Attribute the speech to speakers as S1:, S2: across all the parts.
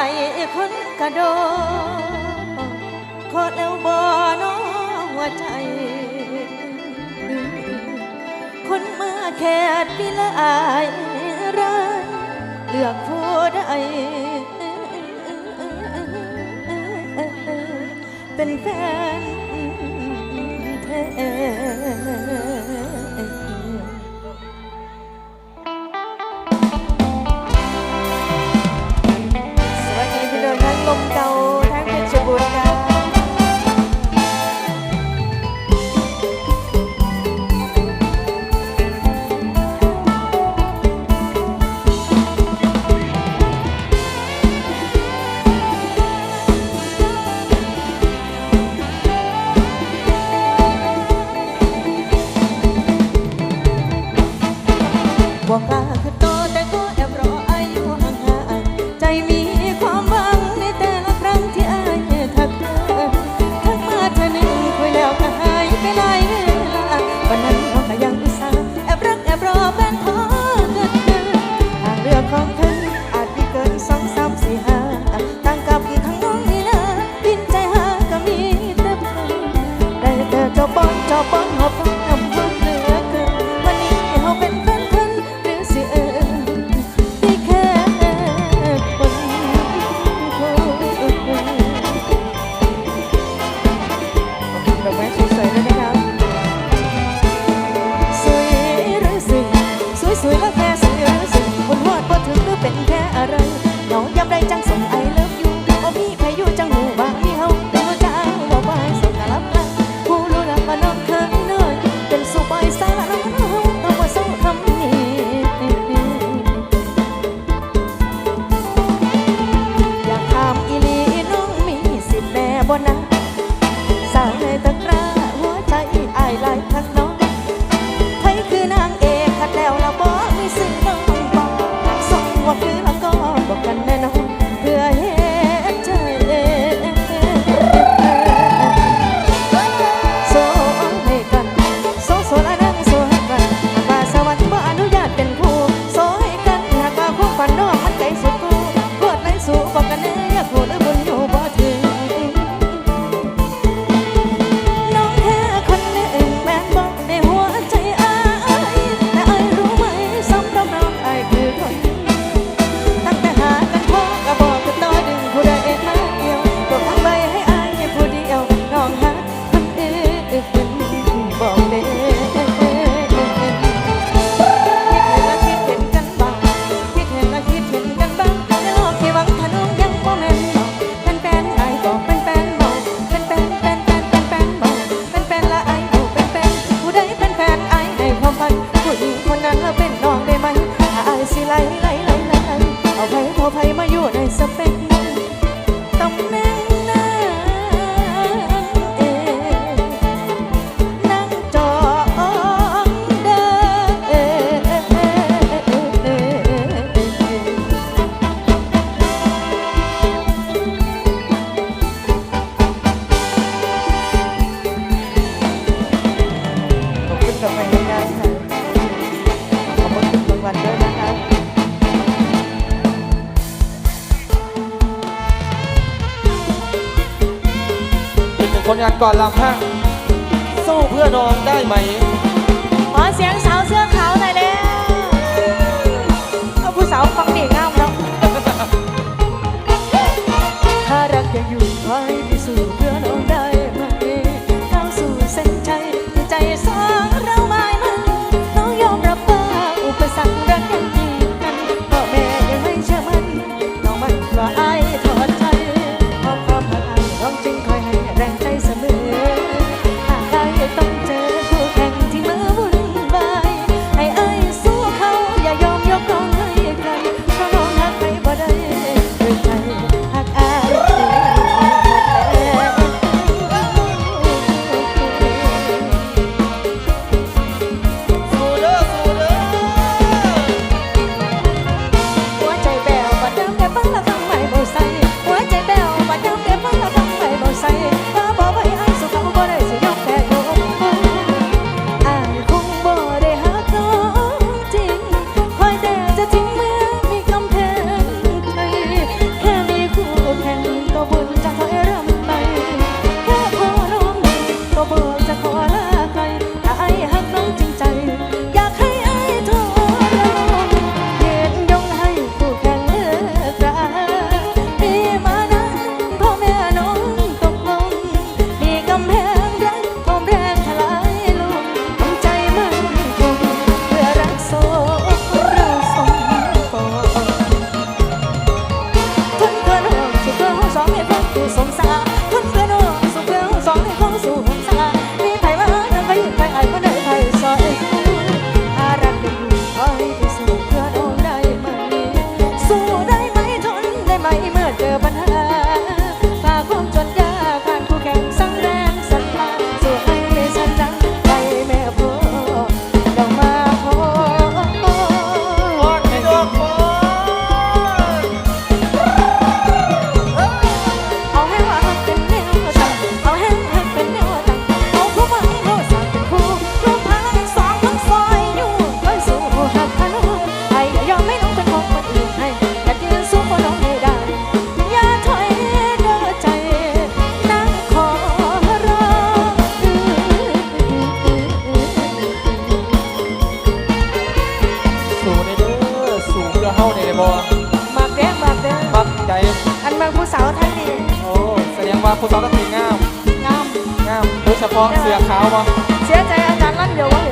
S1: ายคนกระโดดขอแล้วบ่น้อหัวใจ คนเมื่อแคดพี่ลายรันเลือกผู้ใดเป็นแฟนแท้ ก่
S2: อนลำพังสู้เพื่อน้องได้ไหม
S1: เข้าเนี่ยบอมากเด้งมากเด้งมักใจอันมากผู้สาวท่านนี้
S2: โอ้แสดงว่าผู้สาวก็สีงาม
S1: งาม
S2: งามโดยเฉพาะเสื้อขาวบ่
S1: เสียใจอาจารย์ลั่นเดียวว่า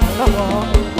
S1: 好了，我。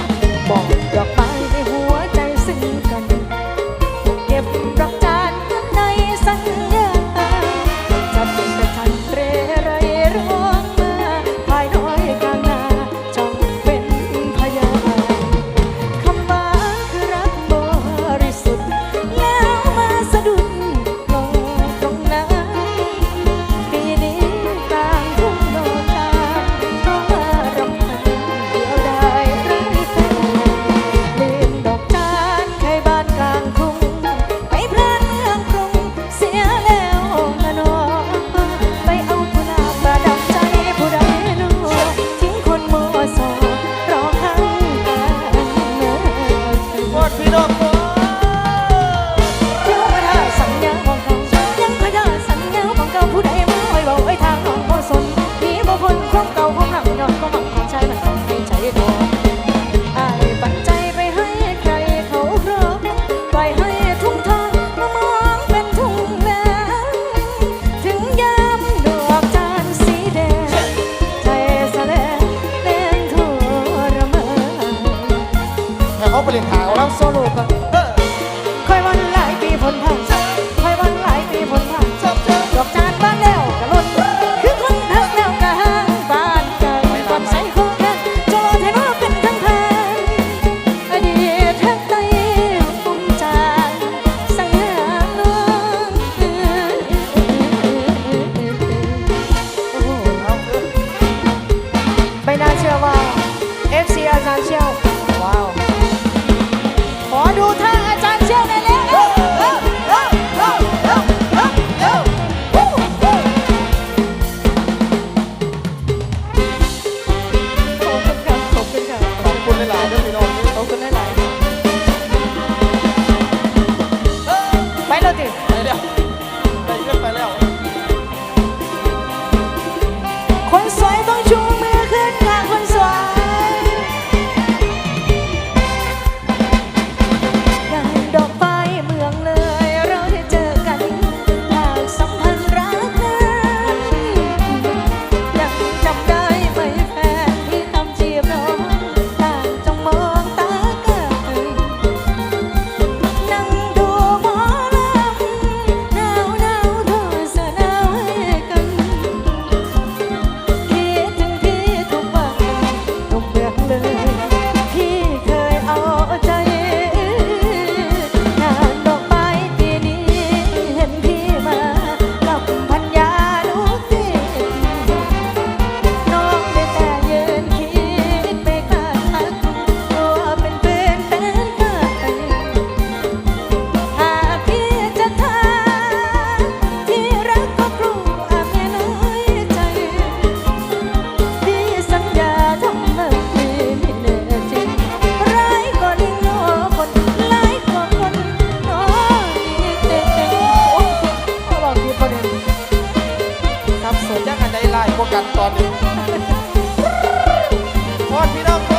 S1: พอดพี่น้อง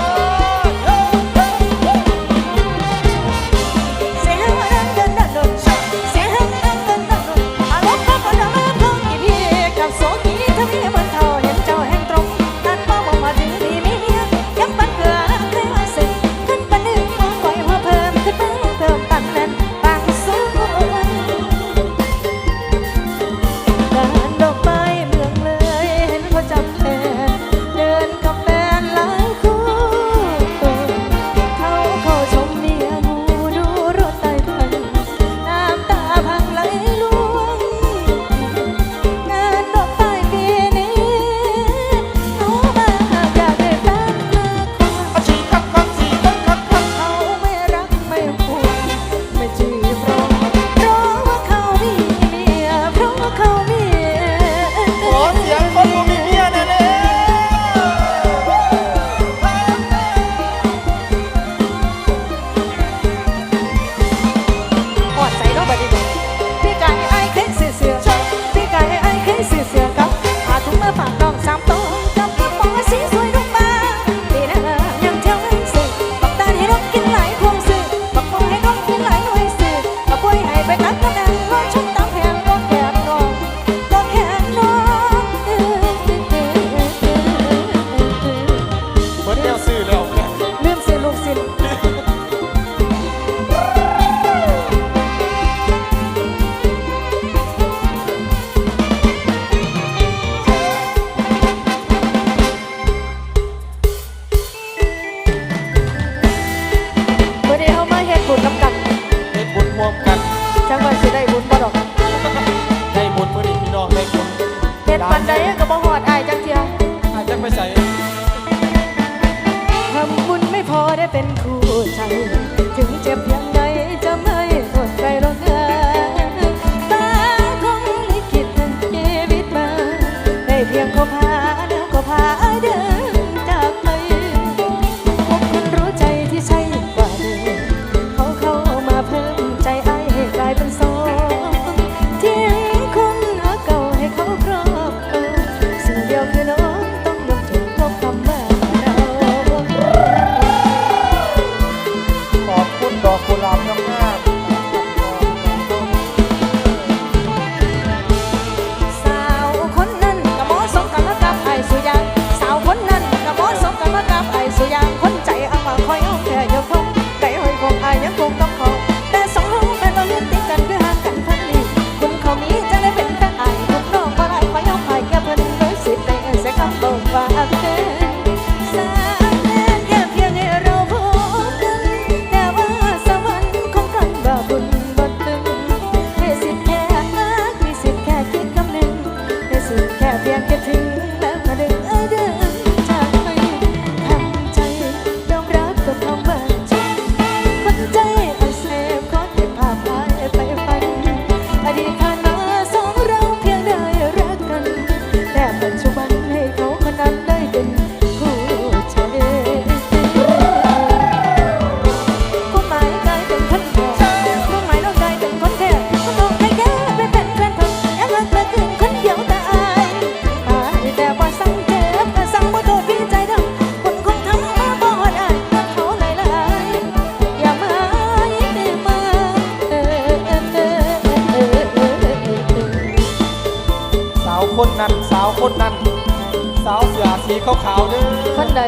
S1: สีขาวๆเด้อคนใด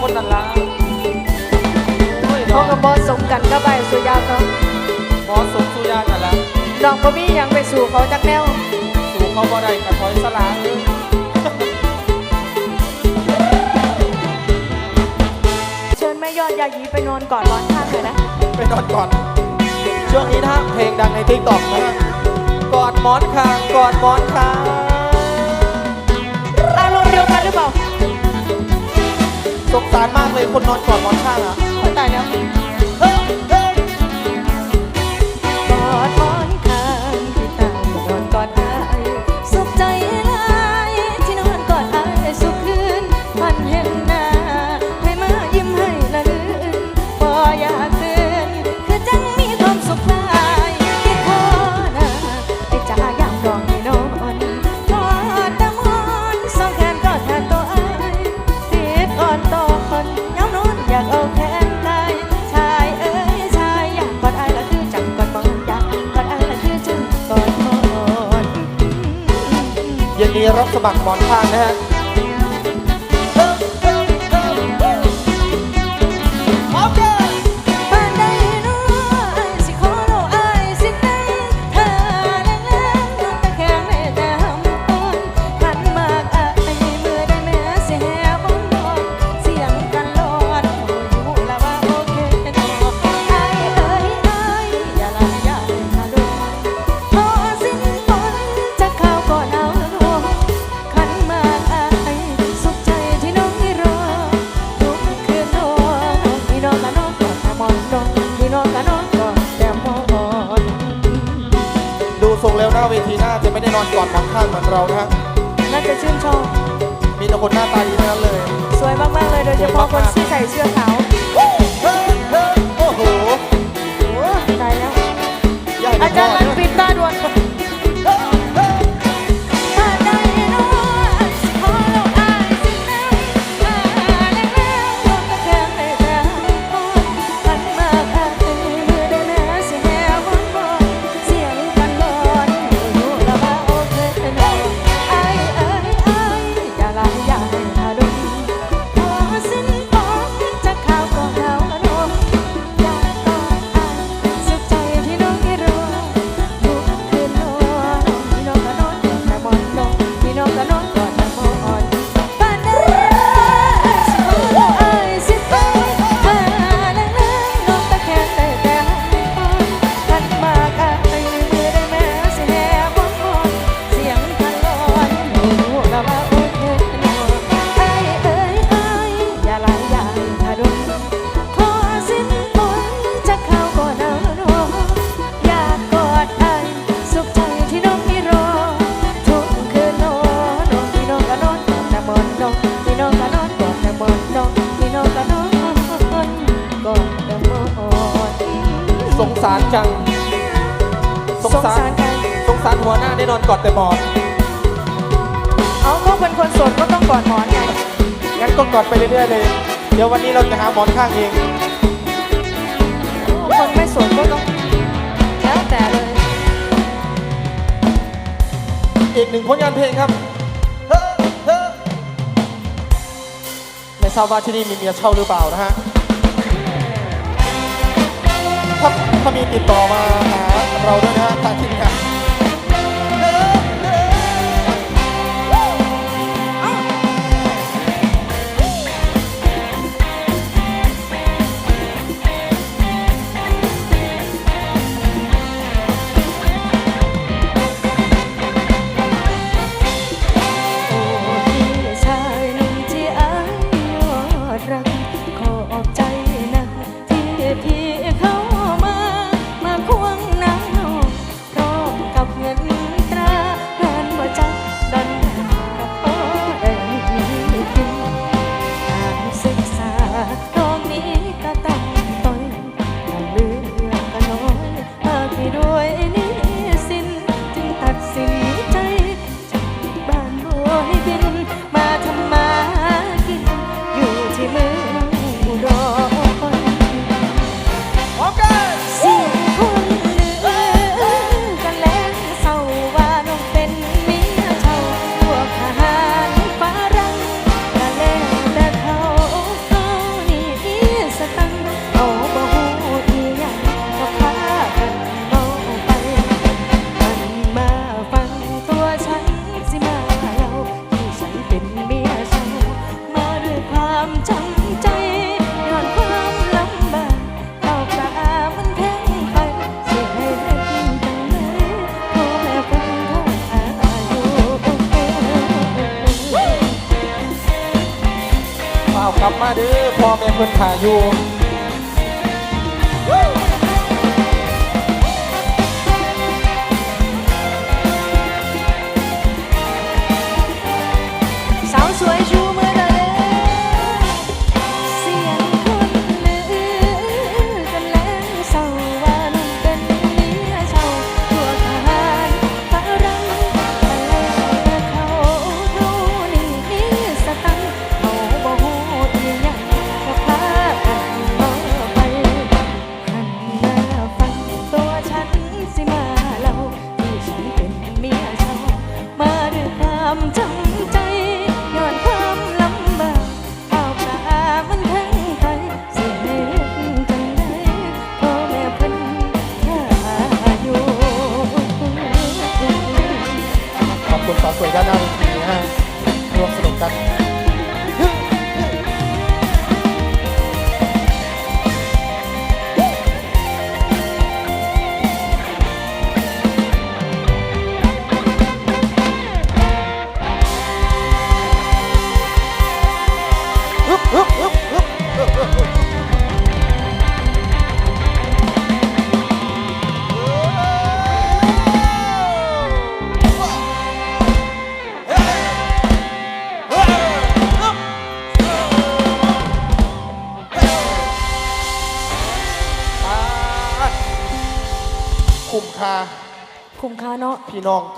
S1: คนนั่นล่ะเขากับบอสสมกันก็ไปสุยา
S2: เขา
S1: บอสสมสุยานั่นละดอกบ่มียังไปสู่เขาจักแนวสู่เขาบ่ได้กระถอยสลางเลยเชิญแม่ยอดยายีไปนอนก่อนร้อนข้างเลยนะ
S2: ไปนอนก่อน ช่วงนี้นะเพลงดังในทิกตอกนะกอดมอนคางกอดมอนคาง
S1: อารมณ์เดียวกันหรือเปล่า
S2: สงสารมากเลยคนนอนกอดหมอนข้างอะ
S1: ตายแล้ว
S2: บักหมอนทา
S1: งนะฮะ
S2: 包括 con. ก็กอดไปเรื่อ
S1: ยๆเลย เดี๋ยววันนี้เราจะหาหมอนข้างเอง
S2: คนไม่สวยก็ต้องแล้วแต่เลย
S1: อีกหนึ่งผลงานเพลงครับเฮ้อเฮ้อไม่ทราบว่าที่นี่มีเมียเช่าหรือเปล่านะฮะ ถ้าถ้ามีติดต่อมาหาเราด้วยนะฮะทางทีมงาน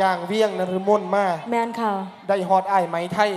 S2: จ้างเวียงนฤมลมา
S1: แมนค่ะ
S2: ได้ฮอดอ้ายไหมไทย